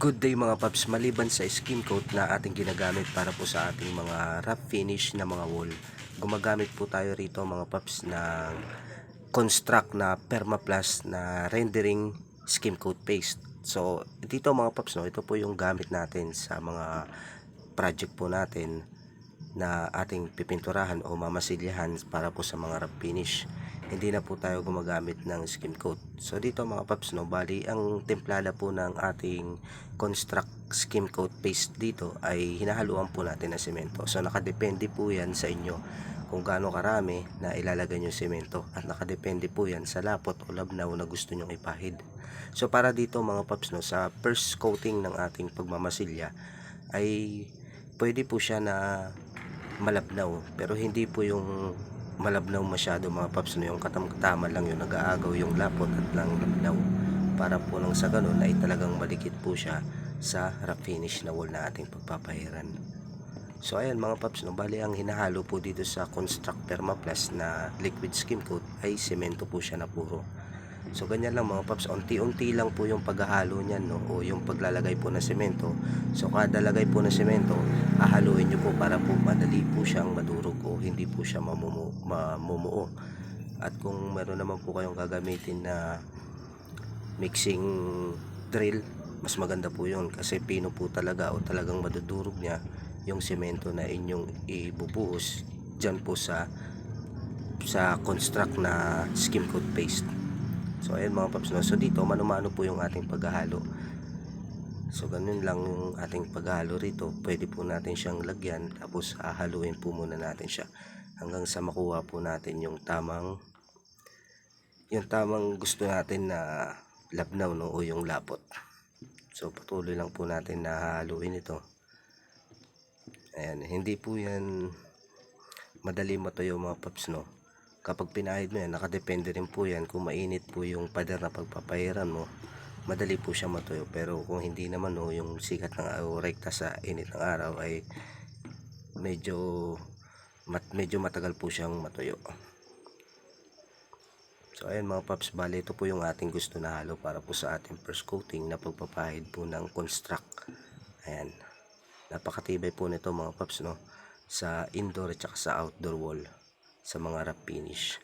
Good day mga paps, maliban sa skin coat na ating ginagamit para po sa ating mga wrap finish na mga wall, gumagamit po tayo rito mga paps ng construct na permaplast na rendering skim coat paste. So dito mga paps no, ito po yung gamit natin sa mga project po natin na ating pipinturahan o mamasilyahan para po sa mga wrap finish hindi na po tayo gumagamit ng skim coat. So dito mga paps no, bali ang templada po ng ating construct skim coat paste dito ay hinahaluan po natin ng semento. So nakadepende po yan sa inyo kung gaano karami na ilalagay nyo semento at nakadepende po yan sa lapot o labnaw na gusto nyong ipahid. So para dito mga paps no, sa first coating ng ating pagmamasilya ay pwede po siya na malabnaw pero hindi po yung malabnaw masyado mga paps no? Yung katam-katama lang yung nag-aagaw yung lapot at lang labnaw para po nang sa ganun ay talagang malikit po siya sa wrap finish na wall na ating pagpapahiran. So ayan mga paps no? Bali ang hinahalo po dito sa construct permaplast na liquid skim coat ay semento po siya na puro So ganyan lang mga paps, unti-unti lang po yung paghahalo niyan no o yung paglalagay po ng semento. So kada lagay po ng semento, hahaluin niyo po para po madali po siyang madurog o hindi po siya mamumu mamumuo. At kung meron naman po kayong gagamitin na mixing drill, mas maganda po 'yon kasi pino po talaga o talagang madudurog niya yung semento na inyong ibubuhos diyan po sa sa construct na skim coat paste. So ayan mga paps no. So dito mano-mano po yung ating paghahalo. So ganun lang yung ating paghahalo rito. Pwede po natin siyang lagyan tapos hahaluin po muna natin siya hanggang sa makuha po natin yung tamang yung tamang gusto natin na labnaw no o yung lapot. So patuloy lang po natin na haluin ito. Ayan, hindi po yan madali matuyo mga paps no kapag pinahid mo yan, nakadepende rin po yan. Kung mainit po yung pader na pagpapahiran mo madali po siya matuyo. Pero kung hindi naman no, yung sikat ng araw rekta sa init ng araw ay medyo mat, medyo matagal po siyang matuyo. So ayan mga paps bali ito po yung ating gusto na halo para po sa ating first coating na pagpapahid po ng construct. Ayan. Napakatibay po nito mga paps no sa indoor at saka sa outdoor wall sa mga wrap finish